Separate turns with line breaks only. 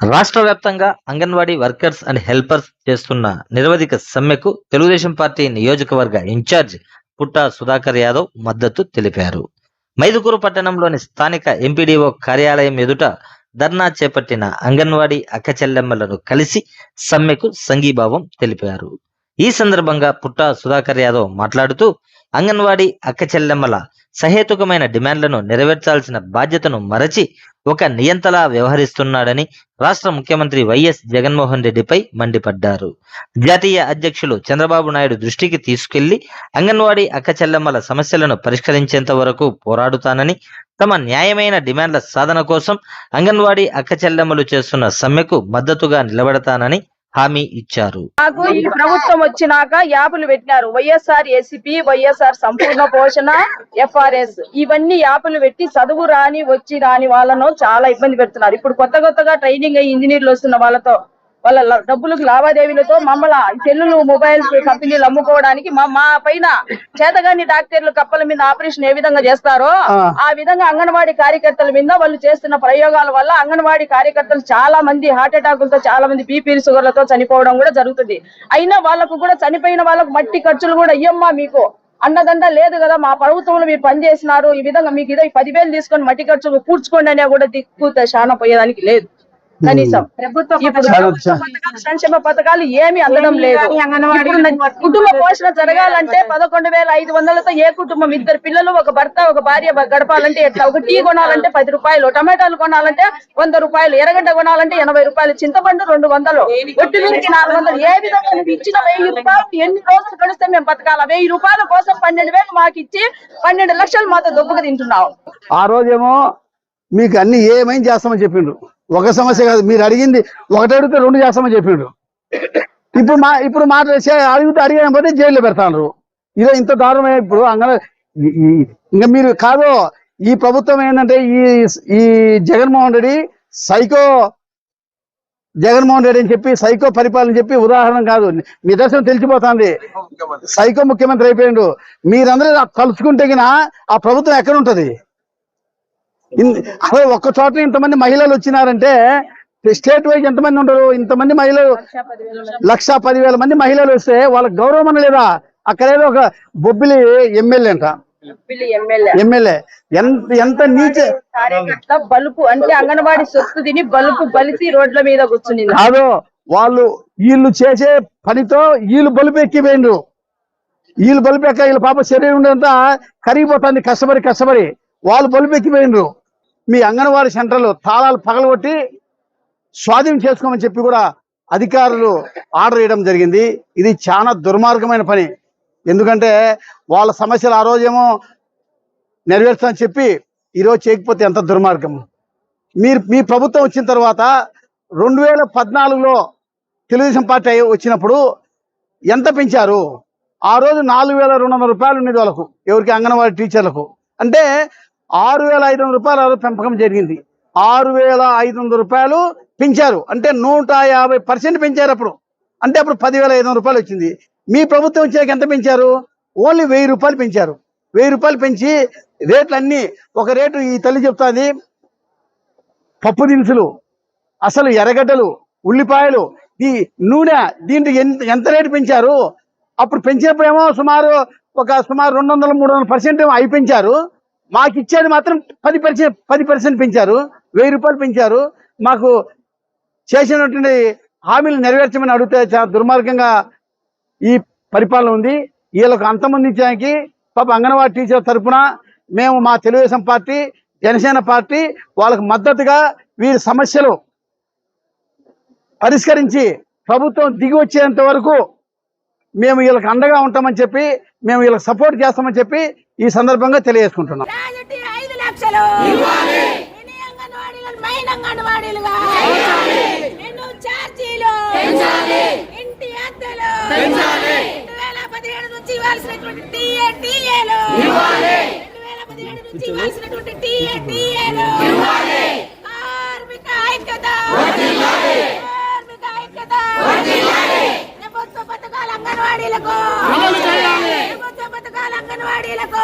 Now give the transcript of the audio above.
రాష్ట్ర వ్యాప్తంగా anganwadi workers and helpers చేస్తున్న నిరవధిక సమ్మెకు తెలుగుదేశం పార్టీ నియోజకవర్గ ఇన్ఛార్జ్ పుట్టా సుధాకర్ యాదవ్ మద్దతు తెలిపారు. మైదుకూరు పట్టణంలోని స్థానిక ఎంపీడీఓ కార్యాలయం ఎదుట ధర్నా చేపట్టిన అంగన్వాడీ అక్కచెల్లెమ్మలను కలిసి సమ్మెకు సంఘీభావం తెలిపారు. ఈ సందర్భంగా పుట్టా సుధాకర్ యాదవ్ మాట్లాడుతూ అంగన్వాడీ అక్కచెల్లెమ్మల సహేతుకమైన డిమాండ్లను నెరవేర్చాల్సిన బాధ్యతను మరచి ఒక నియంతలా వ్యవహరిస్తున్నాడని రాష్ట్ర ముఖ్యమంత్రి వైఎస్ జగన్మోహన్ రెడ్డిపై మండిపడ్డారు. జాతీయ అధ్యక్షులు చంద్రబాబు నాయుడు దృష్టికి తీసుకెళ్ళి అంగన్వాడీ అక్కచెల్లెమ్మల సమస్యలను పరిష్కరించేంత వరకు పోరాడుతానని తమ న్యాయమైన డిమాండ్ల సాధన కోసం అంగన్వాడీ అక్కచెల్లెమ్మలు చేస్తున్న సమ్మెకు మద్దతుగా నిలబడతానని హామీ ఇచ్చారు.
నాకు ఈ ప్రభుత్వం వచ్చినాక యాపులు పెట్టినారు. వైఎస్ఆర్ ఏసీపీ వైఎస్ఆర్ సంపూర్ణ పోషణ ఎఫ్ఆర్ఎస్. ఇవన్నీ యాపులు పెట్టి చదువు రాని వచ్చి రాని వాళ్ళను చాలా ఇబ్బంది పెడుతున్నారు. ఇప్పుడు కొత్త కొత్తగా ట్రైనింగ్ అయ్యి ఇంజనీర్లు వస్తున్న వాళ్ళతో వాళ్ళ డబ్బులకు లావాదేవీలతో మమ్మల్ని సెల్లులు మొబైల్స్ కంపెనీలు అమ్ముకోవడానికి మా పైన చేతగాని డాక్టర్లు కప్పల మీద ఆపరేషన్ ఏ విధంగా చేస్తారో ఆ. విధంగా అంగన్వాడీ కార్యకర్తల మీద వాళ్ళు చేస్తున్న ప్రయోగాల వల్ల అంగన్వాడీ కార్యకర్తలు చాలా మంది హార్ట్ అటాకులతో చాలా మంది బీపీ షుగర్లతో చనిపోవడం కూడా జరుగుతుంది. అయినా వాళ్ళకు కూడా చనిపోయిన వాళ్ళకు మట్టి ఖర్చులు కూడా ఇయ్యమ్మా మీకు. అన్నదండ లేదు కదా మా ప్రభుత్వంలో మీరు పనిచేసినారు ఈ విధంగా మీకు ఇదో పదివేలు తీసుకొని మట్టి ఖర్చులు కూర్చుకోండి అనే కూడా దిక్కు చాలా పోయేదానికి లేదు. కనీసం. ప్రభుత్వం పథకాలు, సంక్షేమ పథకాలు ఏమి అందడం లేదు. కుటుంబ పోషణ జరగాలంటే పదకొండు వేల ఐదు వందలతో ఏ కుటుంబం? ఇద్దరు పిల్లలు ఒక భర్త ఒక భార్య గడపాలంటే ఎట్లా? ఒక టీ కొనాలంటే పది రూపాయలు టమాటాలు కొనాలంటే వంద రూపాయలు ఎర్రగడ్డ కొనాలంటే ఎనభై రూపాయలు చింతపండు రెండు వందలు ఒట్టి మిరికి నాలుగు వందలు. ఏ విధంగా ఇచ్చిన వెయ్యి రూపాయలు ఎన్ని రోజులు గడిస్తే మేము బతకాల? వెయ్యి రూపాయల కోసం పన్నెండు వేలు మాకు ఇచ్చి పన్నెండు లక్షలు మాతో దొబ్బుకు తింటున్నావు.
ఆ రోజేమో మీకు అన్ని ఏమైనా చేస్తామని చెప్పిండ్రు. ఒక సమస్య కాదు. మీరు అడిగింది ఒకటి అడిగితే రెండు చేస్తామని చెప్పిండ్రు ఇప్పుడు మా ఇప్పుడు మాట అడిగితే అడిగిన పోతే జైల్లో పెడతారు ఇదే ఇంత దారుణమే ఇప్పుడు అంగన ఇంకా మీరు కాదు ఈ ప్రభుత్వం ఏంటంటే ఈ ఈ జగన్మోహన్ రెడ్డి సైకో జగన్మోహన్ రెడ్డి అని చెప్పి సైకో పరిపాలన చెప్పి ఉదాహరణ కాదు. నిదర్శనం తెలిసిపోతుంది. సైకో ముఖ్యమంత్రి. అయిపోయిండు. మీరందరూ గిన ఆ ప్రభుత్వం ఎక్కడ ఉంటది? అదే ఒక్క చోట ఇంతమంది మహిళలు వచ్చినారంటే స్టేట్ వైజ్ ఎంతమంది ఉంటారు? ఇంతమంది మహిళలు లక్ష పదివేల మంది మహిళలు వస్తే వాళ్ళకి గౌరవం అని లేదా అక్కడేదో ఒక బొబ్బిలి ఎమ్మెల్యే అంట.
ఎమ్మెల్యే.
ఎంత ఎంత నీచ
బలుపు అంటే అంగన్వాడీ సొత్తు తిని బలుపు బలిసి రోడ్ల మీద కూర్చుని
కాదు వాళ్ళు వీళ్ళు చేసే పనితో వీళ్ళు బలుపు ఎక్కిపోయిండ్రు. వీళ్ళు బలుపు ఎక్క వీళ్ళ పాప శరీరం ఉండేంతా కరిగిపోతుంది కష్టపడి కష్టపడి. వాళ్ళు బలుపు ఎక్కిపోయిండ్రు. మీ అంగన్వాడీ సెంటర్లు తాళాలు పగలగొట్టి స్వాధీనం చేసుకోమని చెప్పి కూడా అధికారులు ఆర్డర్ చేయడం జరిగింది. ఇది చాలా దుర్మార్గమైన పని. ఎందుకంటే వాళ్ళ సమస్యలు ఆ రోజేమో నెరవేర్చని చెప్పి ఈరోజు చేయకపోతే ఎంత దుర్మార్గం. మీరు మీ ప్రభుత్వం వచ్చిన తర్వాత రెండు వేల పద్నాలుగులో తెలుగుదేశం పార్టీ వచ్చినప్పుడు ఎంత పెంచారు? ఆ రోజు నాలుగు వేల రెండు వందల రూపాయలు ఉండేది వాళ్ళకు ఎవరికి? అంగన్వాడీ టీచర్లకు. అంటే ఆరు వేల ఐదు వందల రూపాయలు ఆ పెంపకం జరిగింది. ఆరు వేల ఐదు వందల రూపాయలు పెంచారు. అంటే నూట యాభై పర్సెంట్ పెంచారు అప్పుడు. అంటే అప్పుడు పదివేల ఐదు వందల రూపాయలు వచ్చింది. మీ ప్రభుత్వం వచ్చాక ఎంత పెంచారు? ఓన్లీ వెయ్యి రూపాయలు పెంచారు. వెయ్యి రూపాయలు పెంచి రేట్లన్నీ ఒక రేటు ఈ తల్లి చెప్తాది. పప్పు దినుసులు అసలు ఎర్రగడ్డలు ఉల్లిపాయలు ఈ నూనె దీంట్లో ఎంత ఎంత రేటు పెంచారు? అప్పుడు పెంచినప్పుడేమో సుమారు ఒక సుమారు రెండు వందల మూడు వందల పర్సెంట్ ఏమో అయి పెంచారు. మాకు ఇచ్చేది మాత్రం పది పర్సెంట్ పది పర్సెంట్ పెంచారు. వెయ్యి రూపాయలు పెంచారు. మాకు చేసినటువంటి హామీలు నెరవేర్చమని అడిగితే చాలా దుర్మార్గంగా ఈ పరిపాలన ఉంది. వీళ్ళకు అంతమందించడానికి పాప అంగన్వాడీ టీచర్ తరఫున మేము మా తెలుగుదేశం పార్టీ జనసేన పార్టీ వాళ్ళకు మద్దతుగా వీరి సమస్యలు పరిష్కరించి ప్రభుత్వం దిగి వచ్చేంత వరకు మేము వీళ్ళకి అండగా ఉంటామని చెప్పి మేము వీళ్ళకి సపోర్ట్ చేస్తామని చెప్పి ఈ సందర్భంగా తెలియజేసుకుంటున్నాం.
ఐదు లక్షలు మినీ అంగన్వాడీలు మైన్ అంగన్వాడీలుగా నిన్ను ఛార్జీలు ఇంటి అద్దెలు రెండు వేల పదిహేడు నుంచి ఇవ్వాల్సినటువంటి టీఏ టీఏలు రెండు వేల పదిహేడు నుంచి ఇవ్వాల్సినటువంటి టీఏ టీఏలు కార్మిక ఐక్యత కార్మిక ఐక్యత ప్రభుత్వ పథకాల అంగన్వాడీలకు. ప్రభుత్వ పథకాల అంగన్వాడీలకు.